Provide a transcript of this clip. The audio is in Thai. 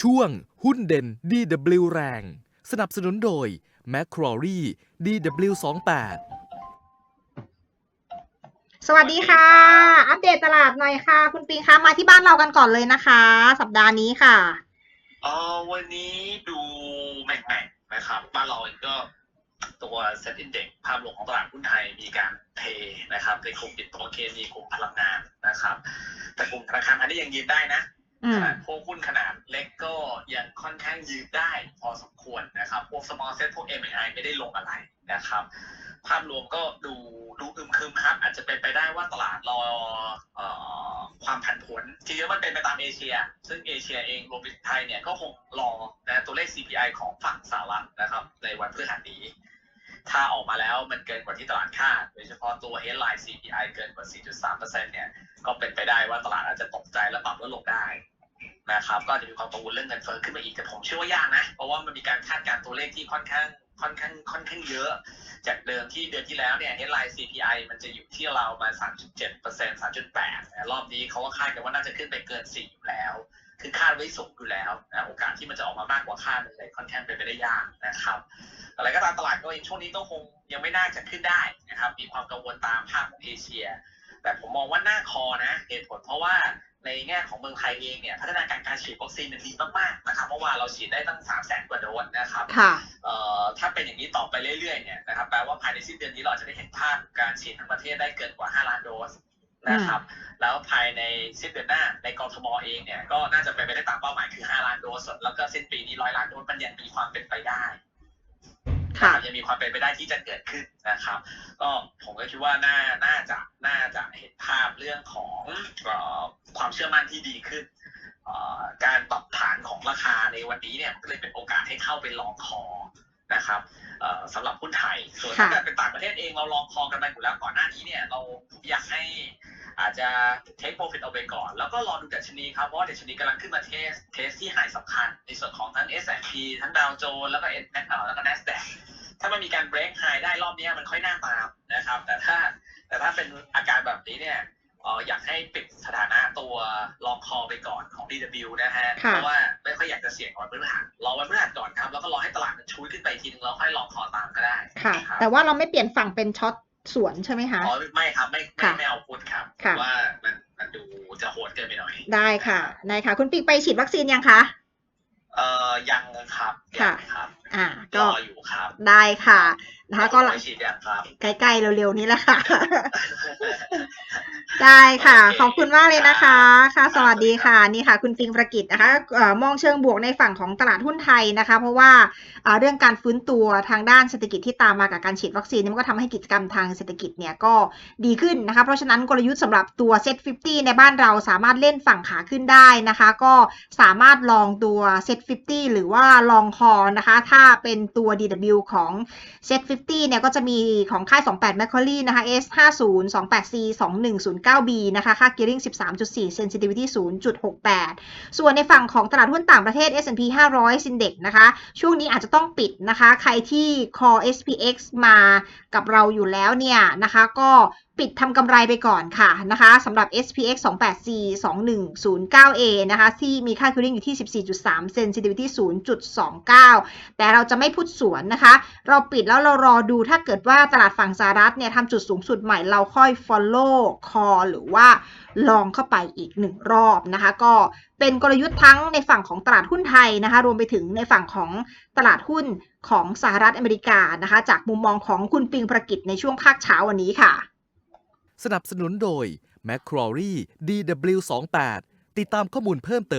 ช่วงหุ้นเด่น DW แรง สนับสนุนโดย m c q u a r e DW28 สวัสดีค่ะ อัปเดตตลาดหน่อยค่ะ คุณปิงคะมาที่บ้านเรากันก่อนเลยนะคะ สัปดาห์นี้ค่ะเออวันนี้ดูแหม่งๆนะครับบ้านเราเองก็ตัวเซ็ตอินเด็กภาพรวมของตลาดหุ้นไทยมีการเทนะครับในกลุ่มปิดโตรเคมีกลุ่มพลังงานนะครับ แต่กลุ่มธนาคารพาณิชย์ยังยืนได้นะอื ขนาดพวกหุ้นขนาดเล็กก็ยังค่อนข้างยืนได้พอสมควรนะครับพวก small set พวก MI ไม่ได้ลงอะไรนะครับ ภาพรวมก็ดูดูอึมครึมครับ อาจจะเป็นไปได้ว่าตลาดรออความผันผวนทีนี้มันเป็นไปตามเอเชีย ซึ่งเอเชียเองรวมไปถึงไทยเนี่ยก็คงรอนะตัวเลข CPI ของฝั่งสหรัฐนะครับ ในวันพฤหัสนี้ ถ้าออกมาแล้วมันเกินกว่าที่ตลาดคาดโดยเฉพาะตัว headline CPI เกินกว่า 4.3%เนี่ยก็เป็นไปได้ว่าตลาดอาจจะตกใจและปรับลดลงได้ นะครับ ก็จะมีความกังวลเรื่องเงินเฟ้อขึ้นมาอีกแต่ผมเชื่อว่ายากนะ เพราะว่ามันมีการคาดการณ์ตัวเลขที่ค่อนข้างค่อนข้างค่อนข้างเยอะ จากเดิมที่เดือนที่แล้วเนี่ย headline CPI มันจะอยู่ที่เรามา 3.7% 3.8แต่รอบนี้เขาก็คาดกันว่าน่าจะขึ้นไปเกิน 4 อยู่แล้ว คือคาดไว้สูงอยู่แล้วนะโอกาสที่มันจะออกมามากกว่าคาดเลยค่อนข้างเป็นไปได้ยากนะครับ อะไรก็ตามตลาดก็เองช่วงนี้ก็คงยังไม่น่าจะขึ้นได้นะครับ มีความกังวลตามภาพของเอเชีย แต่ผมมองว่าหน้าคอนะเหตุผลเพราะว่าในแง่ของเมืองไทยเองเนี่ยพัฒนาการการฉีดวัคซีนมันดีมากๆนะครับเมื่อวานเราฉีดได้ตั้ง3 0 0แสนกว่าโดสนะครับค่ะเอ่อถ้าเป็นอย่างนี้ต่อไปเรื่อยๆเนี่ยนะครับแปลว่าภายในสิ้นเดือนนี้เราจะได้เห็นภาพการฉีดทั้งประเทศได้เกินกว่า 5 ล้านโดสนะครับแล้วภายในสิ้นเดือนหน้าในกรทมเองเนี่ยก็น่าจะเป็นไปได้ตามเป้าหมายคือ 5 ล้านโดสแล้วก็สิ้นปีนี้ร้อยล้านโดสมันยังมีความเป็นไปได้ค่ะ ยังมีความเป็นไปได้ที่จะเกิดขึ้นนะครับ ก็ผมก็คิดว่าน่าน่าจะน่าจะเห็นภาพเรื่องของอความเชื่อมั่นที่ดีขึ้นการปรับฐานของราคาในวันนี้เนี่ยก็เลยเป็นโอกาสให้เข้าไปลองคอนะครับสำหรับหุ้นไทย ส่วนถ้าเกิดเป็นต่างประเทศเองเราลองคอกันมาอยู่แล้วก่อนหน้านี้เนี่ยเราอยากให้อาจจะ take profit เอาไปก่อน แล้วก็รอดูดัชนีครับ เพราะดัชนีกำลังขึ้นมาเทสเทสที่ไฮสำคัญ ในส่วนของทั้ง S&P ทั้งดาวโจนส์แล้วก็ N เอ่อแล้วก็ NASDAQ ถ้ามันมีการ break high ได้รอบนี้มันค่อยน่าตามนะครับ แต่ถ้าแต่ถ้าเป็นอาการแบบนี้เนี่ยเอ่ออยากให้ปิดสถานะตัวลองคอไปก่อนของ DW นะฮะค่ะเพราะว่าไม่ค่อยอยากจะเสี่ยงวันพฤหัสรอวันพฤหัสก่อนครับ แล้วก็รอให้ตลาดมันชูขึ้นไปอีกทีนึงแล้วค่อยลองคอตามก็ได้ค่ะรับแต่ว่าเราไม่เปลี่ยนฝั่งเป็นช็อตสวนใช่ไหมคะอ๋อไม่ครับไม่ไม่ค่ะไม่เอาพุทครับค่ะว่ามันมันดูจะโหดเกินไปหน่อย ได้ค่ะได้ค่ะ คุณปิงไปฉีดวัคซีนยังคะเอ่อยังครับค่ะยังครับ อ่ารก็ออยู่ครับ ได้ค่ะนะคะก็ไปฉีดยังครับใกล้ๆเร็วๆนี้แหละค่ะ ได้ค่ะ ขอบคุณมากเลยนะคะ ค่ะ สวัสดีค่ะ นี่ค่ะ คุณปิงประกิตนะคะมองเชิงบวกในฝั่งของตลาดหุ้นไทยนะคะ เพราะว่าเรื่องการฟื้นตัวทางด้านเศรษฐกิจที่ตามมากับการฉีดวัคซีนนี่มันก็ทำให้กิจกรรมทางเศรษฐกิจเนี่ยก็ดีขึ้นนะคะ เพราะฉะนั้นกลยุทธ์สำหรับตัว Set 50ในบ้านเราสามารถเล่นฝั่งขาขึ้นได้นะคะ ก็สามารถลองตัว Set 50หรือว่าลองคอนะคะ ถ้าเป็นตัว DW ของ Set 50เนี่ยก็จะมีของค่าย 28 Macquarie นะคะ S 50 28 C 2109 9B นะคะค่า gearing 13.4 sensitivity 0.68 ส่วนในฝั่งของตลาดหุ้นต่างประเทศ S&P 500 Index นะคะ ช่วงนี้อาจจะต้องปิดนะคะ ใครที่ call SPX มากับเราอยู่แล้วเนี่ยนะคะก็ ปิดทำกำไรไปก่อนค่ะนะคะสำหรับ SPX 28C 2109A นะคะ ที่มีค่า gearing อยู่ที่ 14.3 sensitivity 0.29 แต่เราจะไม่พูดสวนนะคะ เราปิดแล้วเรารอดูถ้าเกิดว่าตลาดฝั่งสหรัฐเนี่ยทำจุดสูงสุดใหม่เราค่อย follow call หรือว่าลองเข้าไปอีกหนึ่งรอบนะคะ ก็เป็นกลยุทธ์ทั้งในฝั่งของตลาดหุ้นไทยนะคะ รวมไปถึงในฝั่งของตลาดหุ้นของสหรัฐอเมริกานะคะ จากมุมมองของคุณปิงประกิตในช่วงภาคเช้าวันนี้ค่ะ สนับสนุนโดย m c q u a r e DW28 ติดตามข้อมูลเพิ่มเติม